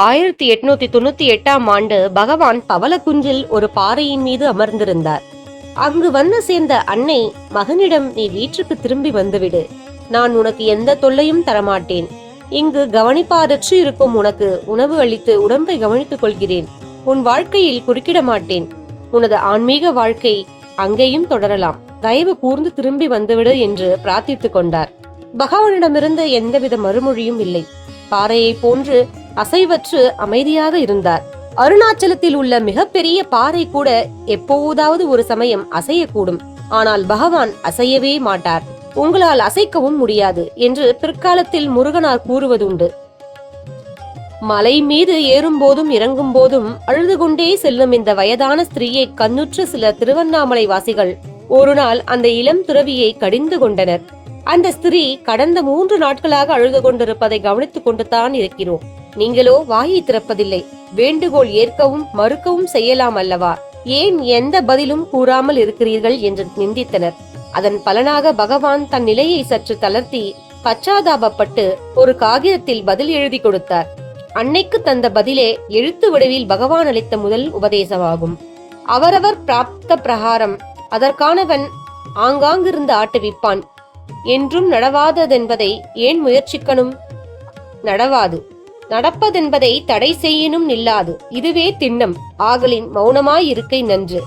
ஆயிரத்தி எட்நூத்தி தொண்ணூத்தி எட்டாம் ஆண்டு பகவான் பவளக்குன்றில் ஒரு பாறையின் மீது அமர்ந்திருந்தார். அங்கு வந்து சேர்ந்த அன்னை மகனிடம் நீ வீட்டுக்கு திரும்பி வந்துவிடு. நான் உனக்கு எந்த தொல்லையும் தரமாட்டேன். இங்கு கவனிப்பாரற்று இருக்கும் உனக்கு உணவு அளித்து உடம்பை கவனித்துக் கொள்கிறேன். உன் வாழ்க்கையில் குறுக்கிட மாட்டேன் உனது ஆன்மீக வாழ்க்கை அங்கேயும் தொடரலாம். தயவு கூர்ந்து திரும்பி வந்துவிடு என்று பிரார்த்தித்துக் கொண்டார். பகவானிடமிருந்து எந்தவித மறுமொழியும் இல்லை. பாறையை போன்று அசைவற்று அமைதியாக இருந்தார். அருணாச்சலத்தில் உள்ள மிகப்பெரிய பாறை கூட எப்போதாவது ஒரு சமயம் அசையக்கூடும். ஆனால் பகவான் அசையவே மாட்டார். உங்களால் அசைக்கவும் முடியாது என்று பிற்காலத்தில் முருகனார் கூறுவதுண்டு. மலை மீது ஏறும் போதும் இறங்கும் போதும் அழுது கொண்டே செல்லும் இந்த வயதான ஸ்திரீயை கண்ணுற்ற சில திருவண்ணாமலை வாசிகள் ஒரு நாள் அந்த இளம் துறவியை கடிந்து கொண்டனர். அந்த ஸ்திரீ கடந்த மூன்று நாட்களாக அழுது கொண்டிருப்பதை கவனித்துக் கொண்டுதான் இருக்கிறோம். நீங்களோ வாயை திறப்பதில்லை. வேண்டுகோள் ஏற்கவும் மறுக்கவும் செய்யலாம் அல்லவா? ஏன் எந்த பதிலும் கூறாமல் இருக்கிறீர்கள் என்று நிந்தித்தனர். அதன் பலனாக பகவான் தன் நிலையை சற்று தளர்த்தி பச்சாதாபப்பட்டு ஒரு காகிதத்தில் பதில் எழுதி கொடுத்தார். அன்னைக்கு தந்த பதிலே எழுத்து வடிவில் பகவான் அளித்த முதல் உபதேசமாகும். அவரவர் பிராப்த பிரகாரம் அதற்கானவன் ஆங்காங்கிருந்து ஆட்டுவிப்பான் என்றும் நடவாததென்பதை ஏன் முயற்சிக்கணும்? நடவாது. நடப்பதென்பதை தடை செய்யினும் நில்லாது. இதுவே திண்ணம். ஆகலின் மௌனமாய் இருக்கை நன்று.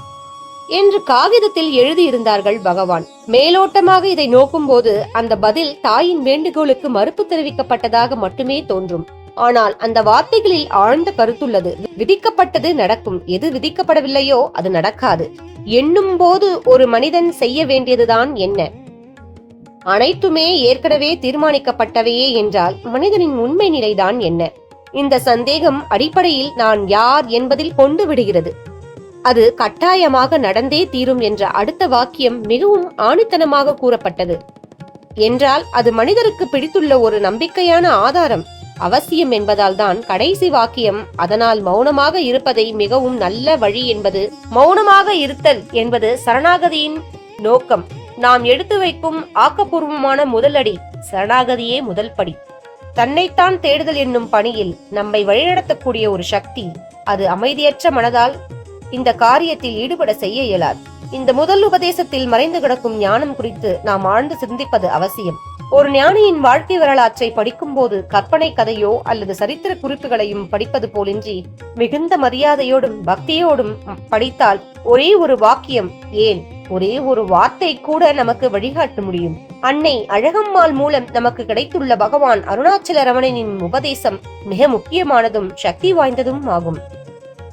என்று காகிதத்தில் எழுதியிருந்தார்கள் பகவான். மேலோட்டமாக இதை நோக்கும்போது அந்த பதில் தாயின் வேண்டுகோளுக்கு மறுப்பு தெரிவிக்கப்பட்டதாக மட்டுமே தோன்றும். ஆனால் அந்த வார்த்தைகளில் ஆழ்ந்த கருத்துள்ளது. விதிக்கப்பட்டது நடக்கும். எது விதிக்கப்படவில்லையோ அது நடக்காது. எண்ணும் போது ஒரு மனிதன் செய்ய வேண்டியதுதான் என்ன? அனைத்துமே ஏற்கனவே தீர்மானிக்கப்பட்டவையே என்றால் மனிதனின் உண்மை நிலைதான் என்ன? இந்த சந்தேகம் அடிப்படையில் நான் யார் என்பதில் கொண்டு விடுகிறது. அது கட்டாயமாக நடந்தே தீரும் என்ற அடுத்த வாக்கியம் மிகவும் ஆணித்தனமாக கூறப்பட்டது. என்றால் அது மனிதருக்கு பிடித்துள்ள ஒரு நம்பிக்கையான ஆதாரம். அவசியம் என்பதால் தான் கடைசி வாக்கியம் அதனால் மௌனமாக இருப்பதை மிகவும் நல்ல வழி என்பது மௌனமாக இருத்தல் என்பது சரணாகதியின் நோக்கம். நாம் எடுத்து வைக்கும் ஆக்கப்பூர்வமான முதலடி சரணாகதியே முதல் படி. தன்னைத்தான் தேடுதல் என்னும் பணியில் நம்மை வழிநடத்தக்கூடிய ஒரு சக்தி அது அமைதியற்ற மனதால் இந்த காரியத்தில் ஈடுபட செய்ய இயலாது. இந்த முதல் உபதேசத்தில் மறைந்து கிடக்கும் ஞானம் குறித்து நாம் ஆழ்ந்து சிந்திப்பது அவசியம். ஒரு ஞானியின் வாழ்க்கை வரலாற்றை படிக்கும்போது கற்பனை கதையோ அல்லது சரித்திர குறிப்புகளையும் படிப்பது போலின்றி மிகுந்த மரியாதையோடும் பக்தியோடும் படித்தால் ஒரே ஒரு வாக்கியம் ஏன்? ஒரே ஒரு வார்த்தை கூட நமக்கு வழிகாட்ட முடியும். அன்னை அழகம்மாள் மூலம் நமக்கு கிடைத்துள்ள பகவான் அருணாச்சல ரமணனின் உபதேசம் மிக முக்கியமானதும் சக்தி வாய்ந்ததும் ஆகும்.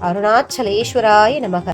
அருணாச்சலேஸ்வராய நமக.